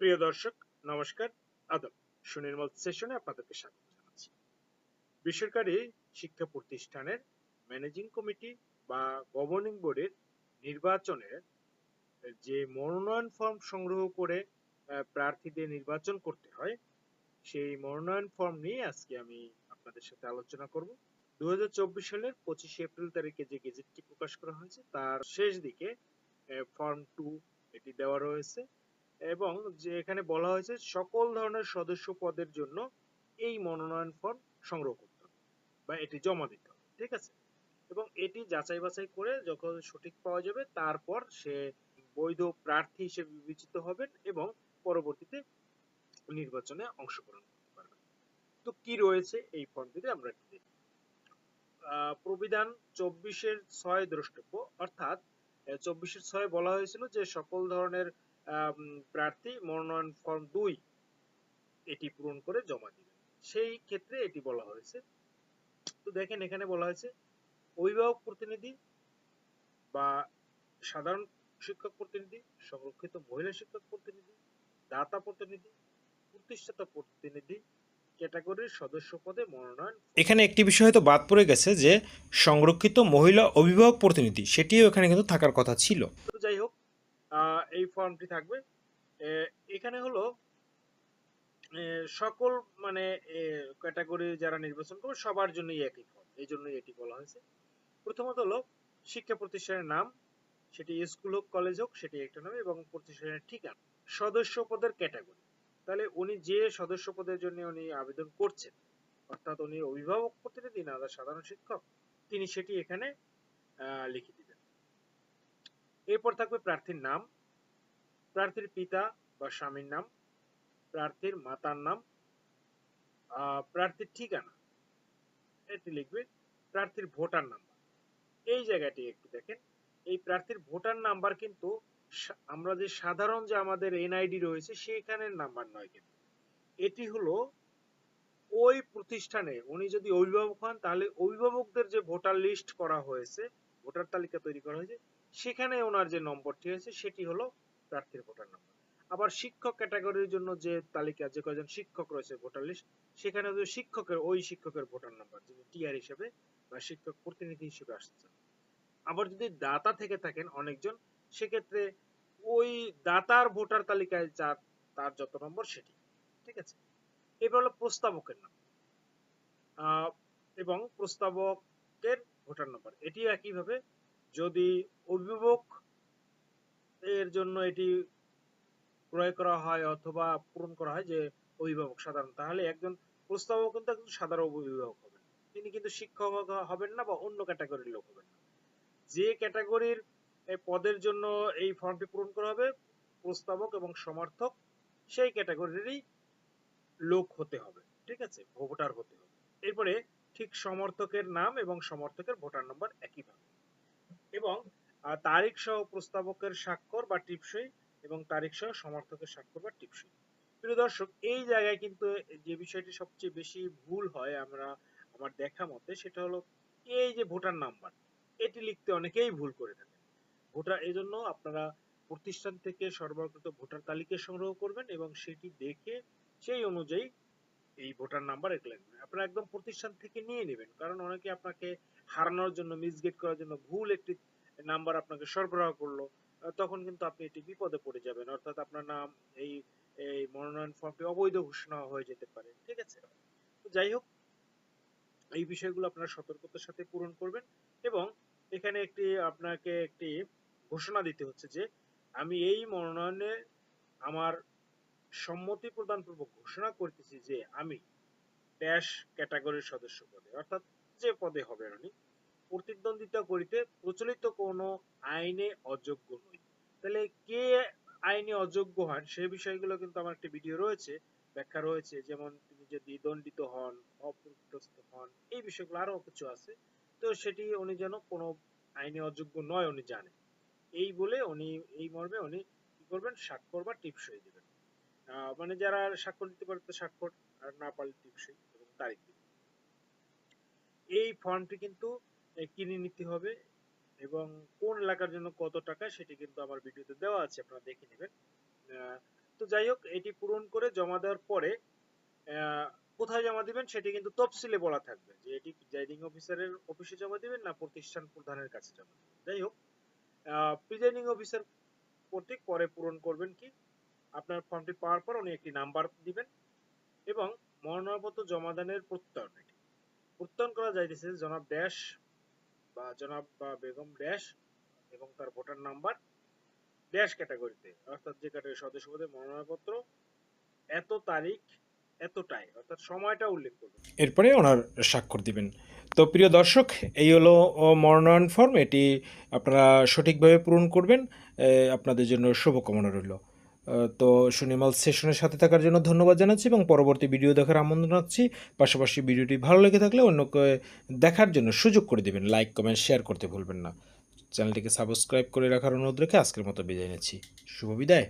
প্রিয় দর্শক, নমস্কার, আদব। সুনির্মল সেশনে আপনাদেরকে স্বাগত জানাচ্ছি। বেসরকারি শিক্ষা প্রতিষ্ঠানের ম্যানেজিং কমিটি বা গভর্নিং বোর্ডের নির্বাচনের যে মনোনয়ন ফর্ম সংগ্রহ করে প্রার্থীদের নির্বাচন করতে হয়, সেই মনোনয়ন ফর্ম নিয়ে আজকে আমি আপনাদের সাথে আলোচনা করব। দু হাজার চব্বিশ সালের পঁচিশে এপ্রিল তারিখে যে গেজেটটি প্রকাশ করা হয়েছে, তার শেষ দিকে ফর্ম টু এটি দেওয়া রয়েছে। এবং যে এখানে বলা হয়েছে সকল ধরনের সদস্য পদের জন্য এই মনোনয়ন ফর্ম সংগ্রহ করতে হবে বা এটি জমা দিতে হবে, ঠিক আছে? এবং এটি যাচাই বাছাই করে যখন সঠিক পাওয়া যাবে, তারপর সে বৈধ প্রার্থী হিসেবে বিবেচিত হবেন এবং পরবর্তীতে নির্বাচনে অংশগ্রহণ করতে পারবেন। তো কি রয়েছে এই ফর্মটিতে আমরা একটু দেখি। প্রবিধান চব্বিশের ছয় দ্রষ্টব্য, অর্থাৎ চব্বিশের ছয় বলা হয়েছিল যে সকল ধরনের প্রার্থী মনোনয়ন ফর্ম দুই এটি পূরণ করে জমা দিবেন সেই ক্ষেত্রে এটি বলা হয়েছে। তো দেখেন এখানে বলা হয়েছে অভিভাবক প্রতিনিধি বা সাধারণ শিক্ষক প্রতিনিধি সংরক্ষিত মহিলা শিক্ষক প্রতিনিধি দাতা প্রতিনিধি প্রতিষ্ঠাতা প্রতিনিধি ক্যাটাগরির সদস্য পদে মনোনয়ন এখানে একটি বিষয় হয়তো বাদ পড়ে গেছে যে সংরক্ষিত মহিলা অভিভাবক প্রতিনিধি সেটিও এখানে কিন্তু থাকার কথা ছিল তো যাই হোক আহ, এই ফর্মটি থাকবে। এখানে হলো সকল মানে ক্যাটাগরি যারা নির্বাচন করবে সবার জন্যই একই ফর্ম। এই জন্যই এটি বলা হয়েছে। প্রথমত হলো, শিক্ষা প্রতিষ্ঠানের নাম, সেটি স্কুল হোক, কলেজ হোক, সেটি একটা নাম এবং প্রতিষ্ঠানের ঠিকানা, সদস্য পদের ক্যাটাগরি। তাহলে উনি যে সদস্য পদের জন্য উনি আবেদন করছেন, অর্থাৎ উনি অভিভাবক প্রতিনিধি না সাধারণ শিক্ষক, তিনি সেটি এখানে লিখে দিবেন। এরপর থাকবে প্রার্থীর নাম প্রার্থীর পিতা বা স্বামীর নাম, প্রার্থীর মাতার নাম প্রার্থীর ঠিকানা, এটি লিখবে প্রার্থীর ভোটার নাম্বার। এই জায়গাটি একটু দেখেন। এই প্রার্থীর ভোটার নাম্বার কিন্তু আমরা যে সাধারণ যে আমাদের এনআইডি রয়েছে সেখানের নাম্বার নয় কিন্তু। এটি হলো ওই প্রতিষ্ঠানে, উনি যদি অভিভাবক হন, তাহলে অভিভাবকদের যে ভোটার লিস্ট করা হয়েছে, ভোটার তালিকা তৈরি করা হয়েছে, সেখানে ওনার যে নম্বরটি হয়েছে সেটি হলো প্রার্থীর ভোটার নাম্বার। আবার শিক্ষক ক্যাটাগরির জন্য যে তালিকা, যে কয়জন শিক্ষক রয়েছে ভোটার লিস্ট, সেখানে হচ্ছে শিক্ষকের, ওই শিক্ষকের ভোটার নাম্বার, যিনি টিআর হিসেবে বা শিক্ষক প্রতিনিধি হিসেবে আসছেন। আবার যদি দাতা থেকে থাকেন অনেকজন, সেক্ষেত্রে ওই দাতার ভোটার তালিকায় যার, তার যত নম্বর সেটি, ঠিক আছে? এবার হলো প্রস্তাবকের নাম। এবং প্রস্তাবকের ভোটার নাম্বার। এটি একইভাবে যদি অভিভাবক এর জন্য এটি ক্রয় করা হয় অথবা পূরণ করা হয় যে অভিভাবক সাধারণ। তাহলে একজন প্রস্তাবক কিন্তু একজন সাধারণ অভিভাবক হবেন। তিনি কিন্তু শিক্ষক হবেন না বা অন্য ক্যাটাগরির লোক হবেন না। যে ক্যাটাগরির পদের জন্য এই ফর্মটি পূরণ করা হবে, প্রস্তাবক এবং সমর্থক, সেই ক্যাটাগরিরই লোক হতে হবে, ঠিক আছে? ভোটার হতে হবে। এরপরে ঠিক সমর্থকের নাম এবং সমর্থকের ভোটার নম্বর একইভাবে। এবং তারিখ সহ প্রস্তাবকের স্বাক্ষর বা টিপসই এবং তারিখ সহ সমর্থকের স্বাক্ষর বা টিপসই প্রিয় দর্শক, এই জায়গায় কিন্তু যে বিষয়টি সবচেয়ে বেশি ভুল হয় আমরা, আমার দেখা মতে, সেটা হলো এই যে ভোটার নাম্বার, এটি লিখতে অনেকেই ভুল করে থাকেন ভোটার এই জন্য আপনারা প্রতিষ্ঠান থেকে সরবরাহকৃত ভোটার তালিকা সংগ্রহ করবেন এবং সেটি দেখে সেই অনুযায়ী এই ভোটার নাম্বার এগুলো লিখবেন। আপনারা একদম প্রতিষ্ঠান থেকে নিয়ে নেবেন, কারণ অনেকে আপনাকে হারানোর জন্য, মিসগেট করার জন্য ভুল একটি নাম্বার আপনাকে সরবরাহ করল তখন কিন্তু আপনি এটি বিপদে পড়ে যাবেন। অর্থাৎ আপনার নাম, এই এই মনোনয়ন ফর্মটি অবৈধ ঘোষণা হয়ে যেতে পারে, ঠিক আছে? যাই হোক, এই বিষয়গুলো আপনারা সতর্কতার সাথে পূরণ করবেন এবং এখানে একটি, আপনাকে একটি ঘোষণা দিতে হচ্ছে যে, আমি এই মনোনয়নে আমার সম্মতি প্রদান পূর্বক ঘোষণা করতেছি যে, আমি ড্যাশ ক্যাটাগরির সদস্য পদে, অর্থাৎ যে পদে হবেন উনি প্রতিদ্বন্দ্বিতা করিতে প্রচলিত কোনো আইনে অযোগ্য নই। তাহলে কে আইনে অযোগ্য হন সেই বিষয়গুলো কিন্তু আমার একটি ভিডিও রয়েছে, ব্যাখ্যা রয়েছে। যেমন তিনি যদি দণ্ডিত হন অপ্রতিষ্ঠিত হন, এই বিষয়গুলো আরও কিছু আছে। তো সেটি উনি যেন কোনো আইনে অযোগ্য নয় উনি জানেন। এই বলে উনি, এই মর্মে উনি কি করবেন? স্বাক্ষর বা টিপসই দেবেন। মানে যারা স্বাক্ষর দিতে পারে তো স্বাক্ষর, আর না পারলে টিপসই এবং তারিখ এই ফর্মটি কিন্তু কিনে নিতে হবে এবং কোন এলাকার জন্য কত টাকা সেটি কিন্তু আমার ভিডিওতে দেওয়া আছে, আপনারা দেখে নেবেন। তো যাই হোক, এটি পূরণ করে জমা দেওয়ার পরে কোথায় জমা দিবেন সেটি কিন্তু তফসিলে বলা থাকবে যে এটি প্রিজাইডিং অফিসারের অফিসে জমা দিবেন না প্রতিষ্ঠান প্রধানের কাছে জমা দিবেন। যাই হোক প্রিজাইডিং অফিসার কর্তৃক পরে পূরণ করবেন কি? আপনার ফর্মটি পাওয়ার পর উনি একটি নাম্বার দিবেন এবং মনোনয়নপত্র জমাদানের প্রত্যয়ন এটি। প্রত্যয়ন করা যাইতেছে জনাব ড্যাশ বা জনাব বা বেগম ড্যাশ এবং তার ভোটার নাম্বার ড্যাশ ক্যাটাগরিতে অর্থাৎ যে ক্যাটাগরি সদস্য পদে মনোনয়নপত্র, এত তারিখ এতটাই অর্থাৎ সময়টা উল্লেখ করবেন এরপরে ওনার স্বাক্ষর দিবেন। তো প্রিয় দর্শক, এই হলো মনোনয়ন ফর্ম এটি আপনারা সঠিকভাবে পূরণ করবেন আপনাদের জন্য শুভকামনা রইল। তো সুনিমাল সেশনের সাথে থাকার জন্য ধন্যবাদ জানাচ্ছি এবং পরবর্তী ভিডিও দেখার আমন্ত্রণ রাখছি। পাশাপাশি ভিডিওটি ভালো লেগে থাকলে অন্যকে দেখার জন্য সুযোগ করে দেবেন। লাইক, কমেন্ট, শেয়ার করতে ভুলবেন না। চ্যানেলটিকে সাবস্ক্রাইব করে রাখার অনুরোধ রেখে আজকের মতো বিদায় নিচ্ছি। শুভ বিদায়।